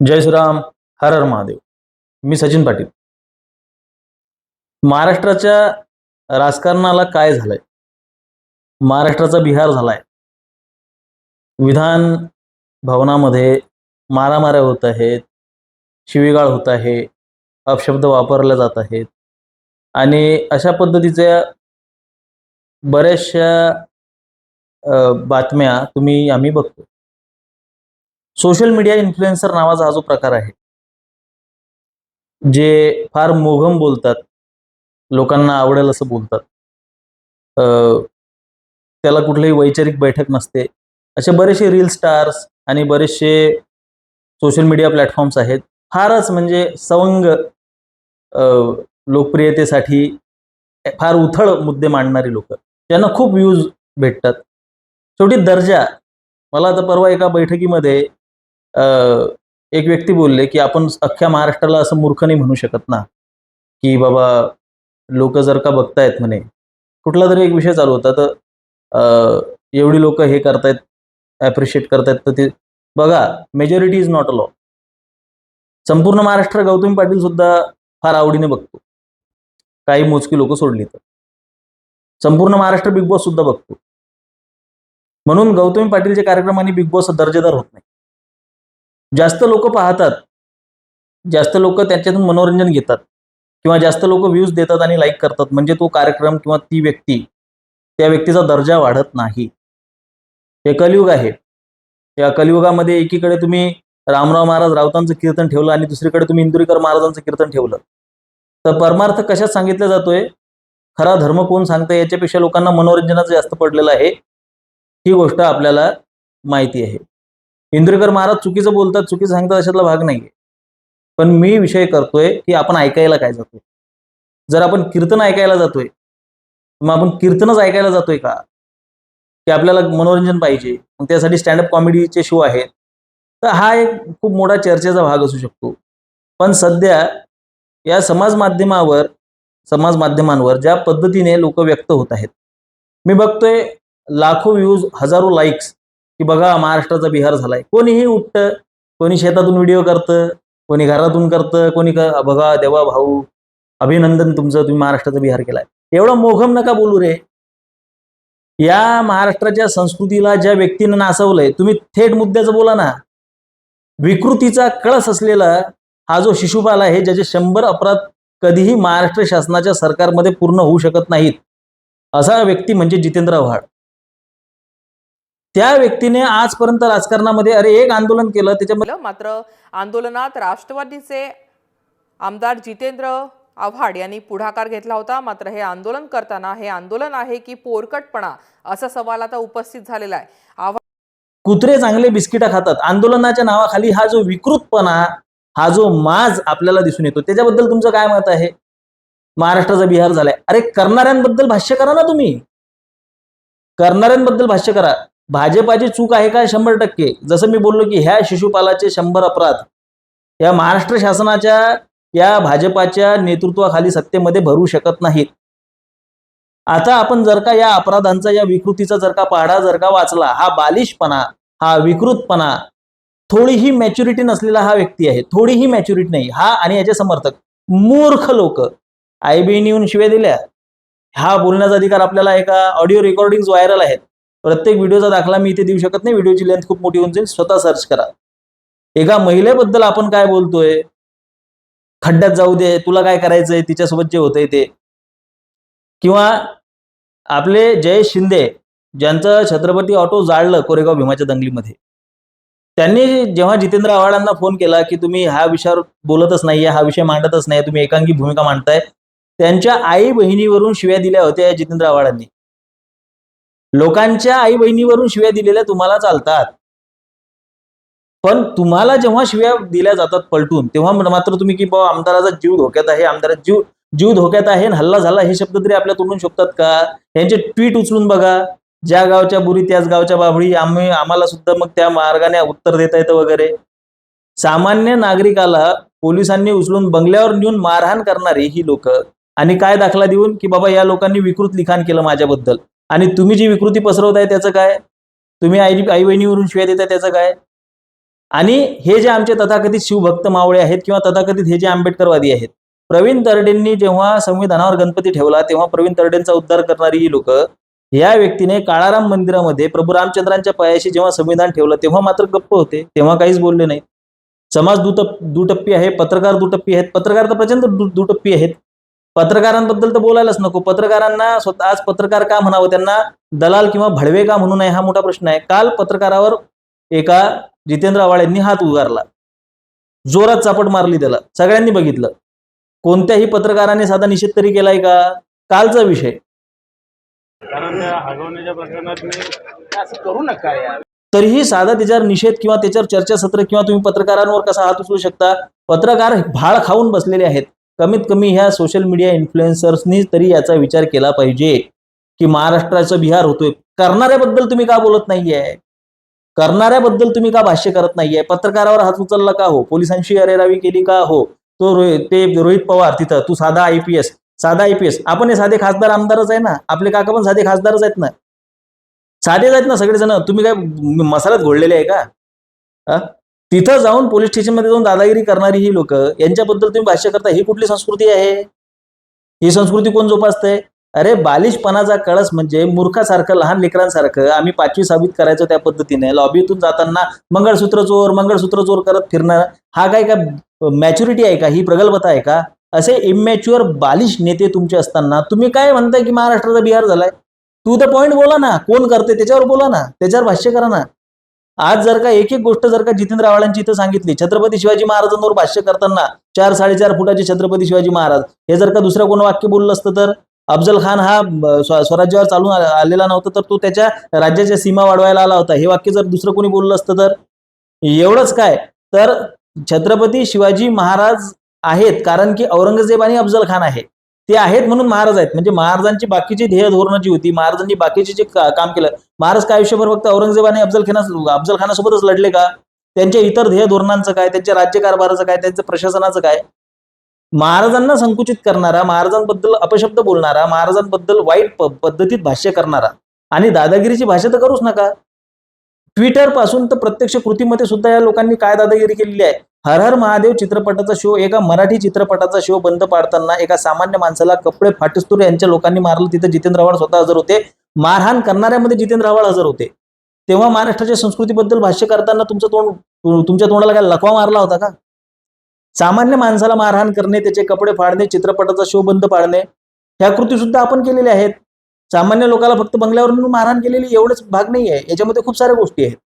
जय श्रीराम हर हर महादेव. मी सचिन पाटील. महाराष्ट्राच्या राजकारणाला काय झालंय? महाराष्ट्राचा बिहार झालाय. विधान भवनामध्ये मारामाऱ्या होत आहेत शिवीगाळ होत आहे अपशब्द वापरले जात आहेत. आणि अशा पद्धतीच्या बऱ्याचशा बातम्या तुम्ही आम्ही बघतो. सोशल मीडिया इन्फ्लुएन्सर नावाचा हा जो प्रकार आहे जे फार मोघम बोलतात लोकांना आवडेल असं बोलतात अ, त्याला कुठलीही वैचारिक बैठक नसते. असे बरेचसे रील स्टार्स आणि बरेचसे सोशल मीडिया प्लॅटफॉर्म्स आहेत. फारच म्हणजे सवंग लोकप्रियतेसाठी फार उथळ मुद्दे मांडणारी लोक. त्यांना खूप व्ह्यूज भेटतात. शेवटी दर्जा. मला आता परवा एका बैठकीमध्ये एक व्यक्ती बोलले की आपण अख्ख्या महाराष्ट्राला असं मूर्ख नाही म्हणू शकत ना की बाबा लोक जर का बघतायत म्हणे. कुठला तरी एक विषय चालू होता. तर एवढी लोक हे करतायत ॲप्रिशिएट करतायत तर ते बघा majority is not a law संपूर्ण महाराष्ट्र गौतमी पाटील सुद्धा फार आवडीने बघतो. काही मोजकी लोक सोडली तर. संपूर्ण महाराष्ट्र बिग बॉस सुद्धा बघतो. म्हणून गौतमी पाटीलचे कार्यक्रम आणि बिग बॉस दर्जेदार होत नाही. जास्त लोक पाहतात जास्त लोक त्याच्यातून मनोरंजन घेतात किंवा जास्त लोक व्ह्यूज देतात आणि लाईक करतात. म्हणजे तो कार्यक्रम किंवा ती व्यक्ती त्या व्यक्तीचा दर्जा वाढत नाही. हे कलियुग आहे. या कलियुगामध्ये एकीकडे तुम्ही रामराव महाराज राऊतांचं कीर्तन ठेवलं आणि दुसरीकडे तुम्ही इंदुरीकर महाराजांचं कीर्तन ठेवलं. तर परमार्थ कशात सांगितला जातोय? खरा धर्म कोण सांगतं याच्यापेक्षा लोकांना मनोरंजनाचं जास्त पडलेलं आहे. ही गोष्ट आपल्याला माहिती आहे. इंद्रकर महाराज चुकीचं बोलतात चुकीचं सांगतात अशातला भाग नाहीये. पण मी विषय करतोय की आपण ऐकायला काय जातोय? जर आपण कीर्तन ऐकायला जातोय मग आपण कीर्तनच ऐकायला जातोय का? की आपल्याला मनोरंजन पाहिजे मग त्यासाठी स्टँडअप कॉमेडीचे शो आहेत. तर हा एक खूप मोठा चर्चेचा भाग असू शकतो. पण सध्या या समाज माध्यमावर समाज माध्यमांवर ज्या पद्धतीने लोक व्यक्त होत आहेत. मी बघतोय लाखो व्ह्यूज हजारो लाईक्स की बघा महाराष्ट्राचा बिहार झालाय. कोणीही उठतं कोणी शेतातून व्हिडिओ करतं कोणी घरातून करतं कोणी कर बघा देवा भाऊ अभिनंदन तुमचं तुम्ही महाराष्ट्राचा बिहार केलाय. एवढं मोघम नका बोलू रे. या महाराष्ट्राच्या संस्कृतीला ज्या व्यक्तीनं नाचवलंय तुम्ही थेट मुद्द्याचं बोला ना. विकृतीचा कळस असलेला हा जो शिशुपाल आहे ज्याचे शंभर अपराध कधीही महाराष्ट्र शासनाच्या सरकारमध्ये पूर्ण होऊ शकत नाहीत असा व्यक्ती म्हणजे जितेंद्र आव्हाड. त्या व्यक्तीने आजपर्यंत राजकारणामध्ये अरे एक आंदोलन केलं त्याच्यामध्ये मात्र आंदोलनात राष्ट्रवादीचे आमदार जितेंद्र आव्हाड यांनी पुढाकार घेतला होता. मात्र हे आंदोलन करताना हे आंदोलन आहे की पोरकटपणा असा सवाल आता उपस्थित झालेला आहे. आव्हाड कुत्रे चांगले बिस्किटं खातात. आंदोलनाच्या नावाखाली हा जो विकृतपणा हा जो माज आपल्याला दिसून येतो त्याच्याबद्दल तुमचं काय मत आहे? महाराष्ट्राचा बिहार झालाय. अरे करणाऱ्यांबद्दल भाष्य करा ना तुम्ही. करणाऱ्यांबद्दल भाष्य करा. भाजपाची चूक आहे का शंभर टक्के? जसं मी बोललो की ह्या शिशुपालाचे शंभर अपराध या महाराष्ट्र शासनाच्या या भाजपाच्या नेतृत्वाखाली सत्तेमध्ये भरू शकत नाहीत. आता आपण जर का या अपराधांचा या विकृतीचा जर का पाढा जर का वाचला हा बालिशपणा हा विकृतपणा थोडीही मॅच्युरिटी नसलेला हा व्यक्ती आहे थोडीही मॅच्युरिटी नाही हा आणि याचे समर्थक मूर्ख लोक आय बी येऊन शिव्या दिल्या. हा बोलण्याचा अधिकार आपल्याला एका ऑडिओ रेकॉर्डिंग व्हायरल आहेत. प्रत्येक व्हिडिओचा दाखला मी इथे देऊ शकत नाही. व्हिडिओची लेंथ खूप मोठी होऊन जाईल. स्वतः सर्च करा. एका महिलेबद्दल आपण काय बोलतोय? खड्ड्यात जाऊ दे. तुला काय करायचंय? तिच्यासोबत जे होतंय ते. किंवा आपले जयेश शिंदे ज्यांचं छत्रपती ऑटो जाळलं कोरेगाव भीमाच्या दंगलीमध्ये. त्यांनी जेव्हा जितेंद्र आव्हाडांना फोन केला की तुम्ही हा विषयावर बोलतच नाहीये हा विषय मांडतच नाही तुम्ही एकांगी भूमिका मांडताय. त्यांच्या आई बहिणीवरून शिव्या दिल्या होत्या जितेंद्र आव्हाडांनी. लोकांच्या आई बहिणीवरून शिव्या दिलेल्या तुम्हाला चालतात. पण तुम्हाला जेव्हा शिव्या दिल्या जातात पलटून तेव्हा मात्र तुम्ही की बाबा आमदाराचा जीव धोक्यात आहे आमदाराचा जीव जीव धोक्यात आहे हल्ला झाला हे शब्द तरी आपल्या तोंडून शकतात का? यांचे ट्विट उचलून बघा. ज्या गावच्या बुरी त्याच गावच्या बाबळी आम्ही आम्हाला सुद्धा मग त्या मार्गाने उत्तर देता येतं वगैरे. सामान्य नागरिकाला पोलिसांनी उचलून बंगल्यावर नेऊन मारहाण करणारी ही लोक. आणि काय दाखला देऊन की बाबा या लोकांनी विकृत लिखाण केलं माझ्याबद्दल. आणि तुम्ही जी विकृती पसरवताय त्याचं काय? तुम्ही आई आई बहिणीवरून शिवाय देताय त्याचं काय? आणि हे जे आमचे तथाकथित शिवभक्त मावळे आहेत किंवा तथाकथित हे जे आंबेडकरवादी आहेत प्रवीण तरडेंनी जेव्हा संविधानावर गणपती ठेवला तेव्हा प्रवीण तरडेंचा उद्धार करणारी ही लोक या व्यक्तीने काळाराम मंदिरामध्ये प्रभू रामचंद्रांच्या पायाशी जेव्हा संविधान ठेवलं तेव्हा मात्र गप्प होते तेव्हा काहीच बोलले नाही समाज दुटप दुटप्पी आहे पत्रकार दुटप्पी आहेत पत्रकार तर प्रचंड दु- दुटप्पी आहेत. पत्रकारांबद्दल तर बोलायलाच नको. पत्रकारांना स्वतः आज पत्रकार का म्हणावं त्यांना? दलाल किंवा भडवे का म्हणू नये? हा मोठा प्रश्न आहे. काल पत्रकारावर एका जितेंद्र आव्हाड यांनी हात उगारला. जोरात चापट मारली त्याला. सगळ्यांनी बघितलं. कोणत्याही पत्रकाराने साधा निषेध तरी केलाय का? कालचा विषय. करू नका तरीही साधा त्याच्यावर निषेध किंवा त्याच्यावर चर्चासत्र किंवा तुम्ही पत्रकारांवर कसा हात उचलू शकता? पत्रकार भाळ खाऊन बसलेले आहेत. कमीत कमी ह्या सोशल मीडिया इन्फ्लुएन्सर्सनी तरी याचा विचार केला पाहिजे की महाराष्ट्राचं बिहार होतोय. करणाऱ्याबद्दल तुम्ही का बोलत नाहीये? करणाऱ्याबद्दल तुम्ही का भाष्य करत नाहीये? पत्रकारावर हात उचलला का हो? पोलिसांशी अरेरावी केली का हो? तो ते रोहित पवार तिथं तू साधा आय पी एस साधा आय पी एस आपण हे साधे खासदार आमदारच आहे ना? आपले काका पण साधे खासदारच आहेत ना? साधेच आहेत ना सगळेजण? तुम्ही काय मसाल्यात घोळलेले आहे का? हा? तिथं जाऊन पोलीस स्टेशनमध्ये जाऊन दादागिरी करणारी ही लोक यांच्याबद्दल तुम्ही भाष्य करता ही कुठली संस्कृती आहे? ही संस्कृती कोण जोपासतंय? अरे बालिशपणाचा कळस म्हणजे मूर्खासारखं लहान लेकरांसारखं आम्ही पाचवी साबित करायचो त्या पद्धतीने. लॉबीतून जाताना मंगळसूत्र चोर मंगळसूत्र चोर करत फिरणं हा काय का मॅच्युरिटी आहे का? ही प्रगल्भता आहे का? असे इमॅच्युअर बालिश नेते तुमचे असताना तुम्ही काय म्हणताय की महाराष्ट्राचा बिहार झालाय? तू द पॉइंट बोला ना. कोण करते त्याच्यावर बोला ना. त्याच्यावर भाष्य करा ना. आज जर का एक एक गोष्ट जर का जितेंद्र आव्हाडांची इथं सांगितली छत्रपती शिवाजी महाराजांवर भाष्य करताना चार साडेचार फुटाचे छत्रपती शिवाजी महाराज हे जर का दुसरं कोण वाक्य बोललं असतं तर अफजल खान हा स्वराज्यावर चालून आलेला नव्हता तर तो त्याच्या राज्याच्या सीमा वाढवायला आला होता. हे वाक्य जर दुसरं कोणी बोललं असतं तर एवढंच काय? तर छत्रपती शिवाजी महाराज आहेत कारण की औरंगजेब आणि अफजल खान आहे. ते आहेत म्हणून महाराज आहेत. म्हणजे महाराजांची बाकीची ध्येय धोरणं जी होती महाराजांनी बाकीचे जे काम केलं महाराज काय आयुष्यभर फक्त औरंगजेब आणि अफजल खाना अफजल खानासोबतच लढले का? त्यांच्या इतर ध्येय धोरणांचं काय? त्यांच्या राज्यकारभाराचं काय? त्यांचं प्रशासनाचं काय? महाराजांना संकुचित करणारा महाराजांबद्दल अपशब्द बोलणारा महाराजांबद्दल वाईट पद्धतीत भाष्य करणारा. आणि दादागिरीची भाषा तर करूच नका. ट्विटरपासून तर प्रत्यक्ष कृतीमध्ये सुद्धा या लोकांनी काय दादागिरी केलेली आहे. हर हर महादेव चित्रपटाचा शो एका मराठी चित्रपटाचा शो बंद पाडताना एका सामान्य माणसाला कपडे फाटस्तूर यांच्या लोकांनी मारलं. तिथं जितेंद्र आव्हाड स्वतः हजर होते. मारहाण करणाऱ्यामध्ये जितेंद्र आव्हाड हजर होते. तेव्हा महाराष्ट्राच्या संस्कृतीबद्दल भाष्य करताना तुमचं तोंड तुमच्या तोंडाला काय लकवा मारला होता का? सामान्य माणसाला मारहाण करणे त्याचे कपडे फाडणे चित्रपटाचा शो बंद पाडणे ह्या कृती सुद्धा आपण केलेल्या आहेत. सामान्य लोकाला फक्त बंगल्यावर मारहाण केलेली एवढंच भाग नाही आहे याच्यामध्ये खूप साऱ्या गोष्टी आहेत.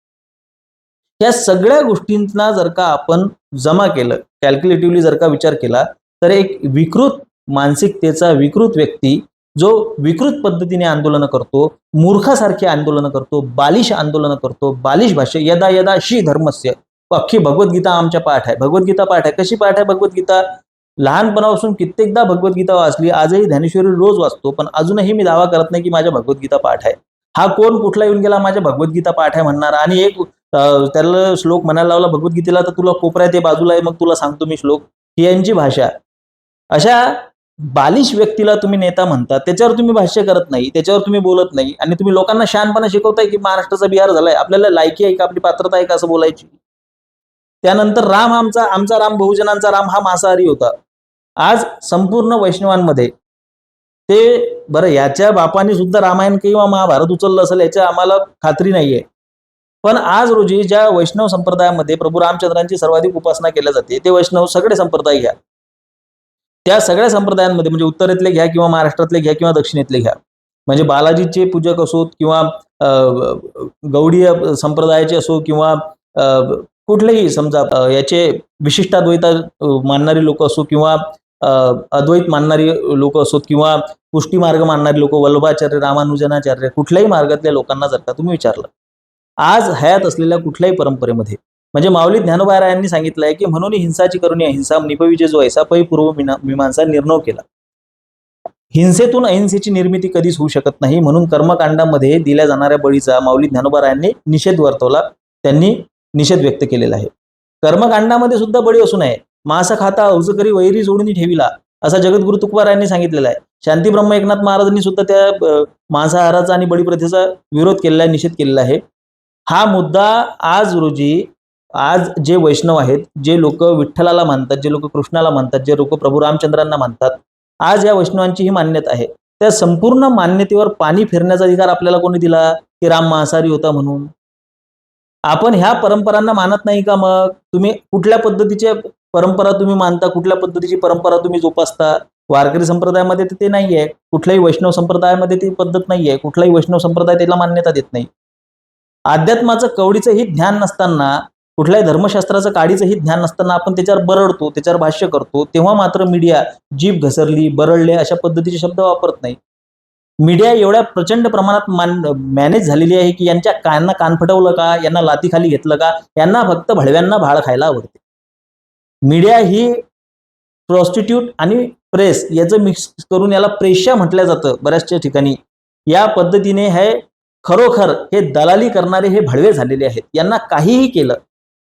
या सगळ्या गोष्टींना जर का आपण जमा केलं कॅल्क्युलेटिव्हली जर का विचार केला तर एक विकृत मानसिकतेचा विकृत व्यक्ती जो विकृत पद्धतीने आंदोलनं करतो मूर्खासारखी आंदोलनं करतो बालिश आंदोलनं करतो बालिश भाषा यदा यदा शी धर्मस्य अख्खी भगवद्गीता आमच्या पाठ आहे. भगवद्गीता पाठ आहे. कशी पाठ आहे भगवद्गीता? लहानपणापासून कित्येकदा भगवद्गीता वाचली आजही ज्ञानेश्वरी रोज वाचतो पण अजूनही मी दावा करत नाही की माझ्या भगवद्गीता पाठ आहे. हा कोण कुठला येऊन गेला? माझ्या भगवद्गीता पाठ आहे म्हणणार. आणि एक त्याला श्लोक म्हणायला लावला भगवद्गीतेला तर तुला कोपरा ते बाजूला आहे मग तुला सांगतो मी श्लोक. ही यांची भाषा. अशा बालिश व्यक्तीला तुम्ही नेता म्हणता त्याच्यावर तुम्ही भाष्य करत नाही त्याच्यावर तुम्ही बोलत नाही आणि तुम्ही लोकांना शहाणपणा शिकवताय की महाराष्ट्राचा बिहार झालाय आपल्याला लायकी आहे का आपली पात्रता आहे का असं बोलायची? त्यानंतर राम आमचा आमचा राम बहुजनांचा राम हा मांसाहारी होता. आज संपूर्ण वैष्णवांमध्ये ते बरं याच्या बापाने सुद्धा रामायण किंवा महाभारत उचललं असेल याच्या आम्हाला खात्री नाहीये. पण आज रोजी ज्या वैष्णव संप्रदायामध्ये प्रभू रामचंद्रांची सर्वाधिक उपासना केल्या जाते ते वैष्णव सगळे संप्रदाय घ्या. त्या सगळ्या संप्रदायांमध्ये म्हणजे उत्तरेतले घ्या किंवा महाराष्ट्रातले घ्या किंवा दक्षिणेतले घ्या. म्हणजे बालाजीचे पूजक असोत किंवा अं, गौडीय संप्रदायाचे असो किंवा अं, कुठलेही समजा याचे विशिष्टाद्वैता अद्वैत मानणारी लोक असो किंवा अं, अद्वैत मानणारी लोक असोत किंवा पुष्टी मार्ग मानणारी लोक वल्लभाचार्य रामानुजनाचार्य कुठल्याही मार्गातल्या लोकांना जर का तुम्ही विचारलं आज हयात असलेल्या कुठल्याही परंपरेमध्ये. म्हणजे माऊली ज्ञानोबारायांनी सांगितलं आहे की म्हणून हिंसाची करुणी अहिंसा निपविजे जो ऐसा पै पूर्व मीमांसा निर्णव केला. हिंसेतून अहिंसेची निर्मिती कधीच होऊ शकत नाही. म्हणून कर्मकांडामध्ये दिल्या जाणाऱ्या बळीचा माऊली ज्ञानोबारायांनी निषेध वर्तवला. त्यांनी निषेध व्यक्त केलेला आहे. कर्मकांडामध्ये सुद्धा बळी असू नये मास खाता औजकरी वैरी जोडून ठेविला असा जगद्गुरु तुकबारायांनी सांगितलेला आहे. शांती ब्रह्म एकनाथ महाराजांनी सुद्धा त्या मांसाहाराचा आणि बळीप्रथेचा विरोध केलेला आहे निषेध केलेला आहे. हा मुद्दा आज रोजी आज जे वैष्णव आहेत जे लोक विठ्ठलाला मानतात जे लोक कृष्णाला मानतात जे लोक प्रभू रामचंद्रांना मानतात आज या वैष्णवांची ही मान्यता आहे. त्या संपूर्ण मान्यतेवर पाणी फिरण्याचा अधिकार आपल्याला कोणी दिला? की राम मांसाहारी होता म्हणून. आपण ह्या परंपरांना मानत नाही का मग? तुम्ही कुठल्या पद्धतीच्या परंपरा तुम्ही मानता? कुठल्या पद्धतीची परंपरा तुम्ही जोपासता? वारकरी संप्रदायामध्ये तर ते नाही आहे कुठल्याही वैष्णव संप्रदायामध्ये ती पद्धत नाही आहे कुठलाही वैष्णव संप्रदाय त्याला मान्यता देत नाही. अध्यात्माचं कवडीचंही ज्ञान नसताना कुठल्याही धर्मशास्त्राचं काडीचंही ज्ञान नसताना आपण त्याच्यावर बरडतो त्याच्यावर भाष्य करतो तेव्हा मात्र मीडिया जीभ घसरली बरडले अशा पद्धतीचे शब्द वापरत नाही. मीडिया एवढ्या प्रचंड प्रमाणात मान मॅनेज झालेली आहे की यांच्या कानांना कान फटवलं का यांना लातीखाली घेतलं का यांना फक्त भडव्यांना भाळ खायला आवडते. मीडिया ही प्रॉस्टिट्यूट आणि प्रेस याचं मिक्स करून याला प्रेशा म्हटलं जातं बऱ्याचशा ठिकाणी. या पद्धतीने हे खरोखर हे दलाली करणारे हे भडवे झालेले आहेत. यांना काहीही केलं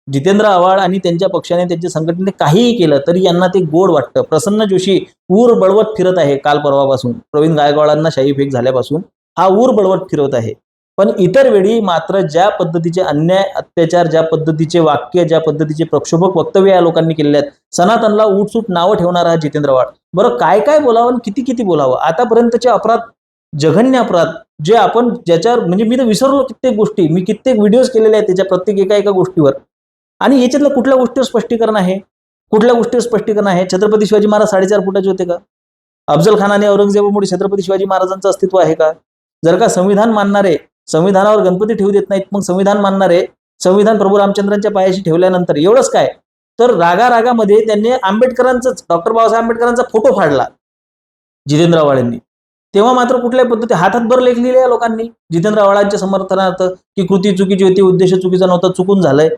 जितेंद्र आव्हाड आणि त्यांच्या पक्षाने त्यांच्या संघटनेने काहीही केलं तरी यांना ते गोड वाटतं. प्रसन्न जोशी ऊर बळवत फिरत आहे काल परवापासून. प्रवीण गायकवाडांना शाही फेक झाल्यापासून हा ऊर बळवत फिरत आहे. पण इतर वेळी मात्र ज्या पद्धतीचे अन्याय अत्याचार ज्या पद्धतीचे वाक्य ज्या पद्धतीचे प्रक्षोभक वक्तव्य या लोकांनी केलेले आहेत सनातनला उठसूट नावं ठेवणारा हा जितेंद्र आव्हाड. बरं काय काय बोलावं आणि किती किती बोलावं? आतापर्यंतचे अपराध जघन्य अपराध जे आपण ज्याच्यावर म्हणजे मी तर विसरलो कित्येक गोष्टी. मी कित्येक व्हिडिओज केलेले आहेत त्याच्या प्रत्येक एका एका गोष्टीवर. आणि याच्यातलं कुठल्या गोष्टीवर स्पष्टीकरण आहे? कुठल्या गोष्टीवर स्पष्टीकरण आहे? छत्रपती शिवाजी महाराज साडेचार फुटाचे होते का? अफजल खान आणि औरंगजेबामुळे छत्रपती शिवाजी महाराजांचं अस्तित्व आहे का? जर का संविधान मानणारे संविधानावर गणपती ठेवू देत नाहीत मग संविधान मानणारे संविधान प्रभू रामचंद्रांच्या पायाशी ठेवल्यानंतर एवढंच काय? तर रागा रागामध्ये त्यांनी आंबेडकरांचाच डॉक्टर बाबासाहेब आंबेडकरांचा फोटो फाडला. जितेंद्र आव्हाडांनी तेव्हा मात्र कुठल्याही पद्धती हातात भर लेख लिहिले या लोकांनी. जितेंद्र आव्हाडांच्या समर्थनार्थ की कृती चुकीची होती उद्देश चुकीचा नव्हता चुकून झालंय.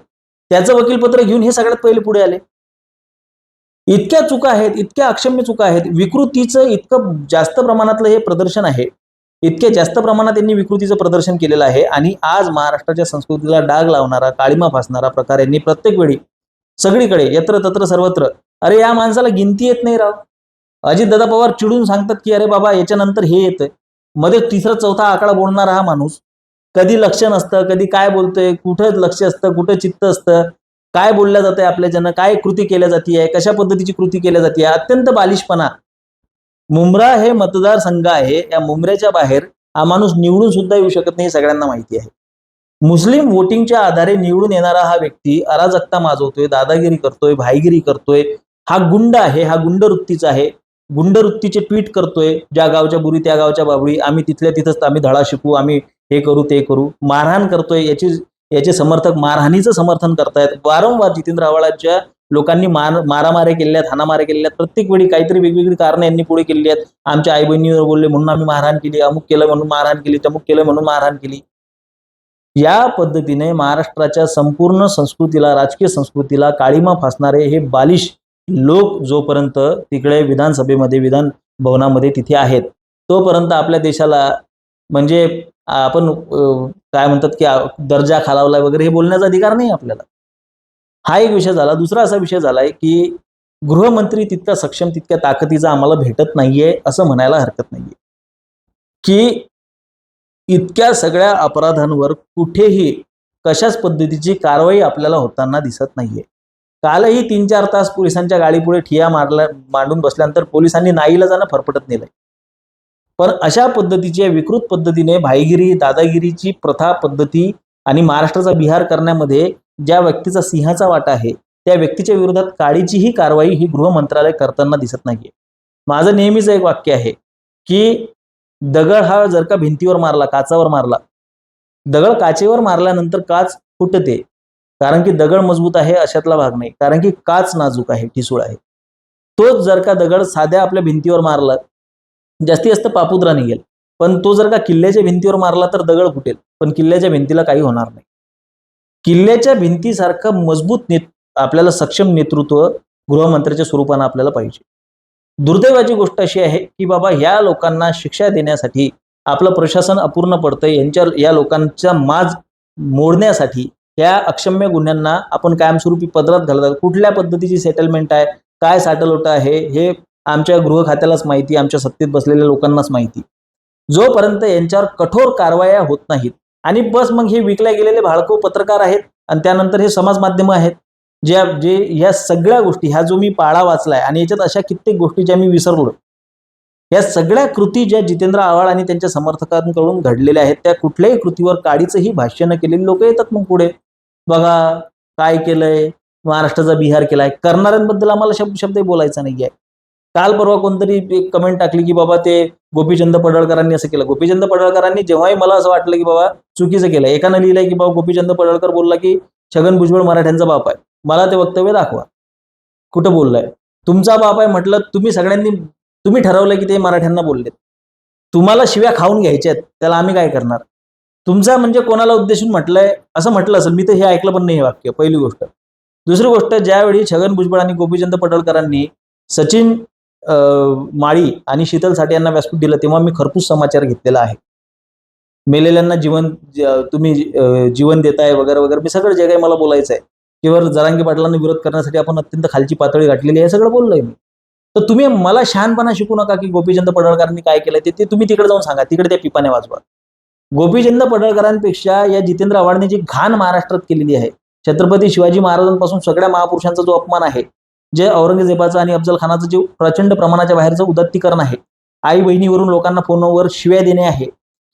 त्याचं वकीलपत्र घेऊन हे सगळ्यात पहिले पुढे आले. इतक्या चुका आहेत इतक्या अक्षम्य चुका आहेत विकृतीचं इतकं जास्त प्रमाणातलं हे प्रदर्शन आहे. इतक्या जास्त प्रमाणात यांनी विकृतीचं प्रदर्शन केलेलं आहे आणि आज महाराष्ट्राच्या संस्कृतीला डाग लावणारा काळीमा फासणारा प्रकार यांनी प्रत्येक वेळी सगळीकडे यत्र तत्र सर्वत्र अरे या माणसाला गिनती येत नाही राव. अजितदादा पवार चिडून सांगतात की अरे बाबा याच्यानंतर हे येतंय. मध्ये तिसरा चौथा आकडा बोलणारा हा माणूस कधी लक्ष नसतं कधी काय बोलतोय कुठं लक्ष असतं कुठं चित्त असतं काय बोलल्या जातंय आपल्याच्यानं काय कृती केल्या जाते कशा पद्धतीची कृती केल्या जाते अत्यंत बालिशपणा. मुंब्रा हे मतदारसंघ आहे या मुंब्र्याच्या बाहेर हा माणूस निवडून सुद्धा येऊ शकत नाही हे सगळ्यांना माहिती आहे. मुस्लिम वोटिंगच्या आधारे निवडून येणारा हा व्यक्ती अराजकता माजवतोय दादागिरी करतोय भाईगिरी करतोय. हा गुंड आहे हा गुंडवृत्तीचा आहे. गुंडवृत्तीचे ट्विट करतोय ज्या गावच्या बुरी त्या गावच्या बाबळी आम्ही तिथल्या तिथंच आम्ही धडा शिकू आम्ही हे करू ते करू. मारहाण करतोय याची याचे समर्थक मारहाणीचं समर्थन करतायत. वारंवार जितेंद्र आव्हाडांच्या लोकांनी मार मारामारे केल्यात आहेत केल्यात. प्रत्येक वेळी काहीतरी वेगवेगळी कारणं यांनी पुढे केलेली आहेत. आमच्या आई बहिणीवर बोलले म्हणून आम्ही मारहाण केली अमुक केलं म्हणून मारहाण केली तमुक केलं म्हणून मारहाण केली. या पद्धतीने महाराष्ट्राच्या संपूर्ण संस्कृतीला राजकीय संस्कृतीला काळीमा फासणारे हे बालिश लोक जोपर्यंत तिकडे विधानसभेमध्ये विधान भवनामध्ये तिथे आहेत तोपर्यंत आपल्या देशाला म्हणजे आपण काय म्हणतात की दर्जा खालावला वगैरे हे बोलण्याचा अधिकार नाही आपल्याला. हा एक विषय झाला. दुसरा असा विषय झालाय की गृहमंत्री तितका सक्षम तितक्या ताकदीचा आम्हाला भेटत नाहीये असं म्हणायला हरकत नाहीये. की इतक्या सगळ्या अपराधांवर कुठेही कशाच पद्धतीची कारवाई आपल्याला होताना दिसत नाहीये. कालही तीन चार तास पोलिसांच्या गाडीपुढे ठिया मारला मांडून बसल्यानंतर पोलिसांनी नाईला जाणं फरफटत नेलंय. पण अशा पद्धतीच्या विकृत पद्धतीने भाईगिरी दादागिरीची प्रथा पद्धती आणि महाराष्ट्राचा बिहार करण्यामध्ये ज्या व्यक्तीचा सिंहाचा वाटा आहे त्या व्यक्तीच्या विरोधात काळीचीही कारवाई ही गृह मंत्रालय करताना दिसत नाहीये. माझं नेहमीच एक वाक्य आहे की दगड हा जर का भिंतीवर मारला काचावर मारला दगड काचेवर मारल्यानंतर काच फुटते कारण की दगड मजबूत आहे अशातला भाग नाही. कारण की काच नाजूक आहे ठिसूळ आहे. तोच जर का दगड साध्या आपल्या भिंतीवर मारला जास्तीत जास्त पापुद्रा निघेल. पण तो जर का किल्ल्याच्या भिंतीवर मारला तर दगड फुटेल. पण किल्ल्याच्या भिंतीला काही होणार नाही. किल्ल्याच्या भिंतीसारखं मजबूत नेत आपल्याला सक्षम नेतृत्व गृहमंत्र्याच्या स्वरूपानं आपल्याला पाहिजे. दुर्दैवाची गोष्ट अशी आहे की बाबा ह्या लोकांना शिक्षा देण्यासाठी आपलं प्रशासन अपूर्ण पडतंय. यांच्या या लोकांचा माज मोडण्यासाठी या अक्षम्य गुन्ह्यांना आपण कायमस्वरूपी पदरात घालत आहोत. कुठल्या पद्धतीची सेटलमेंट आहे? काय साटलोट आहे? हे आमच्या गृह खात्यालाच माहिती आमच्या सत्तेत बसलेल्या लोकांनाच माहिती. जोपर्यंत यांच्यावर कठोर कारवाया होत नाहीत आणि बस मग हे विकल्या गेलेले भाळको पत्रकार आहेत आणि त्यानंतर हे समाज माध्यमं आहेत ज्या जे ह्या सगळ्या गोष्टी ह्या जो मी पाळा वाचलाय आणि याच्यात अशा कित्येक गोष्टी ज्या मी विसरलो या सगळ्या कृती ज्या जितेंद्र आव्हाड आणि त्यांच्या समर्थकांकडून घडलेल्या आहेत त्या कुठल्याही कृतीवर काडीचंही भाष्य न केलेली लोक येतात मग पुढे. बघा काय केलंय? महाराष्ट्राचा बिहार केलाय. करणाऱ्यांबद्दल आम्हाला शब्द शब्दही बोलायचा नाही आहे काल परवा कोणतरी एक कमेंट टाकली की बाबा ते गोपीचंद पडळकरांनी असं केलं. गोपीचंद पडळकरांनी जेव्हाही मला असं वाटलं की बाबा चुकीचं केलं एकानं लिहिलंय की बाबा गोपीचंद पडळकर बोलला की छगन भुजबळ मराठ्यांचा बाप आहे. मला ते वक्तव्य दाखवा. कुठं बोललाय? तुमचा बाप आहे म्हटलं तुम्ही सगळ्यांनी तुम्ही ठरवलं की ते मराठ्यांना बोललेत. तुम्हाला शिव्या खाऊन घ्यायच्या आहेत त्याला आम्ही काय करणार? तुमचा म्हणजे कोणाला उद्देशून म्हटलंय? असं म्हटलं असेल मी तर हे ऐकलं पण नाही हे वाक्य पहिली गोष्ट. दुसरी गोष्ट ज्यावेळी छगन भुजबळ आणि गोपीचंद पडळकरांनी सचिन माळी आणि शीतल साठे यांना व्यासपीठ दिलं तेव्हा मी खरपूस समाचार घेतलेला आहे. मेलेल्यांना जीवन तुम्ही जीवन देताय वगैरे वगैरे मी सगळं जे काही मला बोलायचं आहे किंवा जरांगी पाटलांना विरोध करण्यासाठी आपण अत्यंत खालची पातळी गाठलेली आहे सगळं बोललोय मी. तर तुम्ही मला शहानपणा शिकू नका की गोपीचंद पडळकरांनी काय केलंय ते तुम्ही तिकडे जाऊन सांगा तिकडे त्या पिपाने वाजवा. गोपीचंद पडळकरांपेक्षा या जितेंद्र आव्हाडने जी घाण महाराष्ट्रात केलेली आहे. छत्रपती शिवाजी महाराजांपासून सगळ्या महापुरुषांचा जो अपमान आहे जे औरंगजेबाचं आणि अफजल खानाचं जे प्रचंड प्रमाणाच्या बाहेरचं उदात्तीकरण आहे आई बहिणीवरून लोकांना फोनवर शिव्या देणे आहे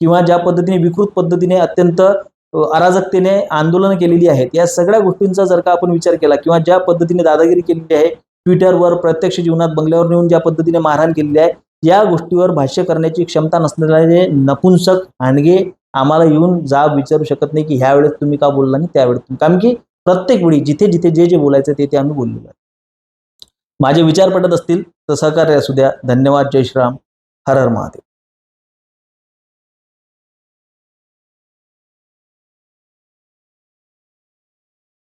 किंवा ज्या पद्धतीने विकृत पद्धतीने अत्यंत अराजकतेने आंदोलनं केलेली आहेत या सगळ्या गोष्टींचा जर का आपण विचार केला किंवा ज्या पद्धतीने दादागिरी केलेली आहे ट्विटरवर प्रत्यक्ष जीवनात बंगल्यावर नेऊन ज्या पद्धतीने मारहाण केलेली आहे या गोष्टीवर भाष्य करण्याची क्षमता नसणारे नपुंसक हाणगे आम्हाला येऊन जाब विचारू शकत नाही की ह्या वेळेस तुम्ही का बोलला नाही त्यावेळेस तुम्ही कारण की प्रत्येक वेळी जिथे जिथे जे जे बोलायचं ते ते आम्ही बोललेलो आहे. माझे विचार पटत असतील तर सहकार्य असू द्या. धन्यवाद. जय श्रीराम. हर हर महादेव.